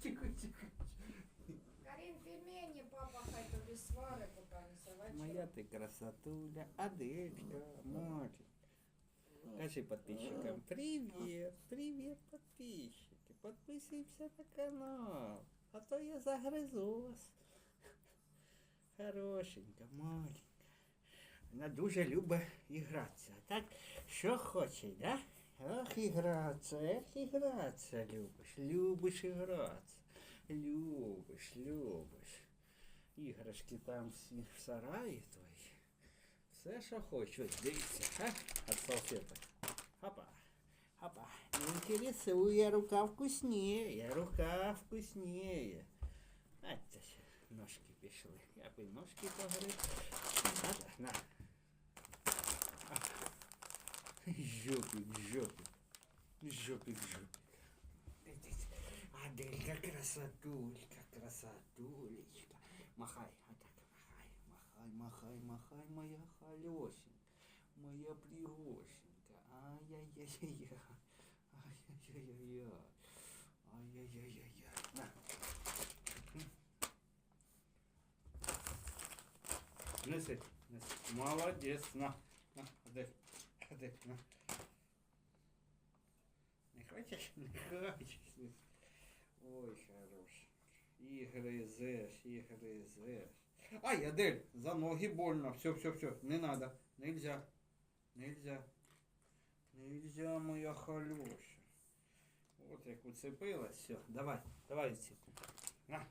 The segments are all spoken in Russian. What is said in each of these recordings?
Тихо, тихо. Карін, пельмені, папа хай тобі свари, поки не савай. Моя ты красотуля, Аделька, Моль. Скажи подписчикам привет, привет, подписчики. Подписываемся на канал, а то я загрызу вас. Хорошенька, маленька. Вона дуже любить ігратися. Так, що хоче, да? Ох, ігратися, ех, ігратися любиш. Любиш ігратися. Любиш, любиш. Іграшки там всі в сараї твої. Все, що хочуть, дивіться, а? От салфеток. Хопа. Хопа. Не интересує, рука вкуснее, рука вкуснее. А, це ще ножки пішли. Я би ножки погрив. На, на. А. Жопик, жопик. Жопик, жопик. Аделька, красотулька, красотулечка. Махай, а так, махай, махай, махай, махай, моя халёсенька, моя пригошенька. Ай-яй-яй-яй, ай-яй-яй-яй, ай-яй-яй-яй. На. Неси, неси. Молодець, на, на, Адель, Адель, на. Не хочеш? Не хочеш. Ой, хороший. І гризеш, і гризеш. Ай, Адель, за ноги больно. Все, все, все. Не надо. Нельзя. Нельзя. Нельзя, моя халюша. Вот як уцепилась. Все, давай, давай цепу. На.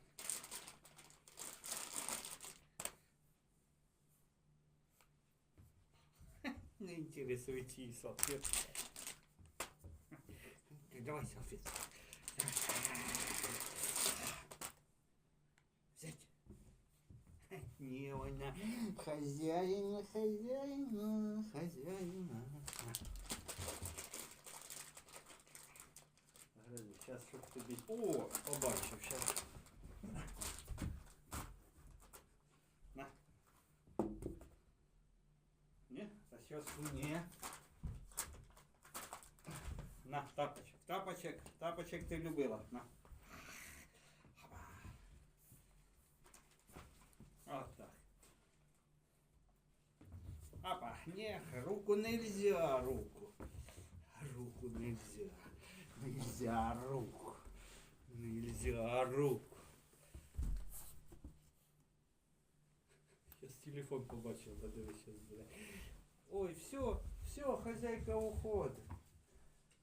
Не интересует чьи салфетки. Давай салфетки. Взять. Не, она хозяина, хозяина, хозяина. Сейчас чтоб тобі... О, побачив, сейчас. На. Не, расческу не. На, тапочек, тапочек, тапочек ти любила. На. Вот так. Апа, не, руку нельзя, руку. Руку нельзя. Нельзя руку. Нельзя руку. Сейчас телефон побачив, подивись, сейчас буде. Ой, все, все, хозяйка уходить.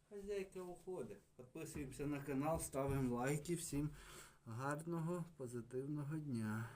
Хозяйка уходить. Підписуємося на канал, ставимо лайки. Всім гарного, позитивного дня.